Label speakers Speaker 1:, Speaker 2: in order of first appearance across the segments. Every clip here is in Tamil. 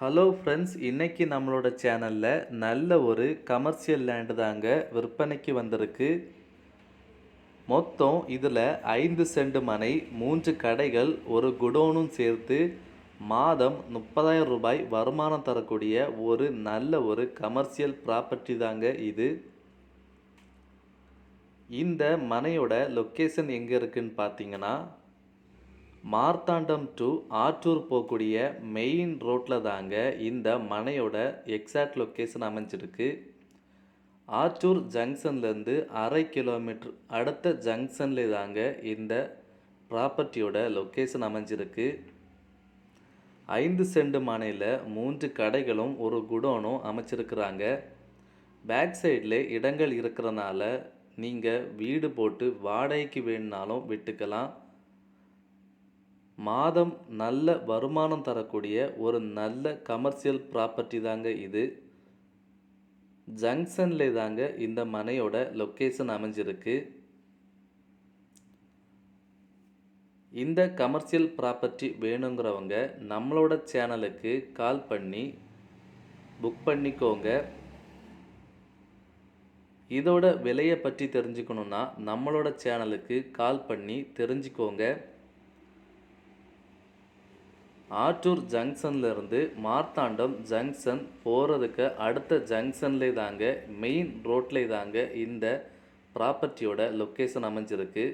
Speaker 1: ஹலோ ஃப்ரெண்ட்ஸ் இன்றைக்கி நம்மளோட சேனலில் நல்ல ஒரு கமர்ஷியல் லேண்டு தாங்க விற்பனைக்கு வந்திருக்கு. மொத்தம் இதில் ஐந்து சென்ட் மனை மூன்று கடைகள் ஒரு குடோனும் சேர்த்து மாதம் முப்பதாயிரம் ரூபாய் வருமானம் தரக்கூடிய ஒரு நல்ல ஒரு கமர்ஷியல் ப்ராப்பர்ட்டி தாங்க இது. இந்த மனையோட லொக்கேஷன் எங்கே இருக்குதுன்னு பார்த்தீங்கன்னா மார்த்தாண்டம் டு ஆற்றூர் போகக்கூடிய மெயின் ரோட்டில் தாங்க இந்த மனையோட எக்ஸாக்ட் லொக்கேஷன் அமைஞ்சிருக்கு. ஆற்றூர் ஜங்ஷன்லேருந்து அரை கிலோமீட்டர் அடுத்த ஜங்ஷன்ல தாங்க இந்த ப்ராப்பர்ட்டியோட லொக்கேஷன் அமைஞ்சிருக்கு. ஐந்து செண்டு மனையில் மூன்று கடைகளும் ஒரு குடோனும் அமைச்சிருக்கிறாங்க. பேக் சைடில் இடங்கள் இருக்கிறனால நீங்கள் வீடு போட்டு வாடகைக்கு வேணுனாலும் விட்டுக்கலாம். மாதம் நல்ல வருமானம் தரக்கூடிய ஒரு நல்ல கமர்ஷியல் ப்ராப்பர்ட்டி தாங்க இது. ஜங்ஷனில் தாங்க இந்த மனையோட லொக்கேஷன் அமைஞ்சிருக்கு. இந்த கமர்ஷியல் ப்ராப்பர்ட்டி வேணுங்கிறவங்க நம்மளோட சேனலுக்கு கால் பண்ணி புக் பண்ணிக்கோங்க. இதோட விலையை பற்றி தெரிஞ்சுக்கணுன்னா நம்மளோட சேனலுக்கு கால் பண்ணி தெரிஞ்சுக்கோங்க. ஆற்றூர் ஜங்ஷன்லேருந்து மார்த்தாண்டம் ஜங்ஷன் போகிறதுக்கு அடுத்த ஜங்ஷன்லே தாங்க மெயின் ரோட்லே தாங்க இந்த ப்ராப்பர்ட்டியோட லொக்கேஷன் அமைஞ்சிருக்கு.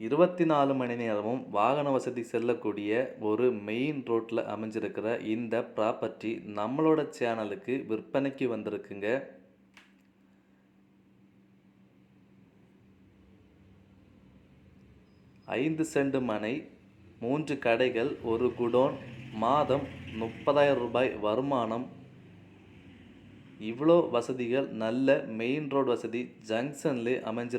Speaker 1: இருபத்தி நாலு மணி நேரமும் வாகன வசதி செல்லக்கூடிய ஒரு மெயின் ரோட்டில் அமைஞ்சிருக்கிற இந்த ப்ராப்பர்ட்டி நம்மளோட சேனலுக்கு விற்பனைக்கு வந்திருக்குங்க. ஐந்து சென்ட் மனை மூன்று கடைகள் ஒரு குடோன் மாதம் முப்பதாயிரம் ரூபாய் வருமானம். இவ்வளோ வசதிகள் நல்ல மெயின் ரோடு வசதி ஜங்ஷன்லேயே அமைஞ்சிரு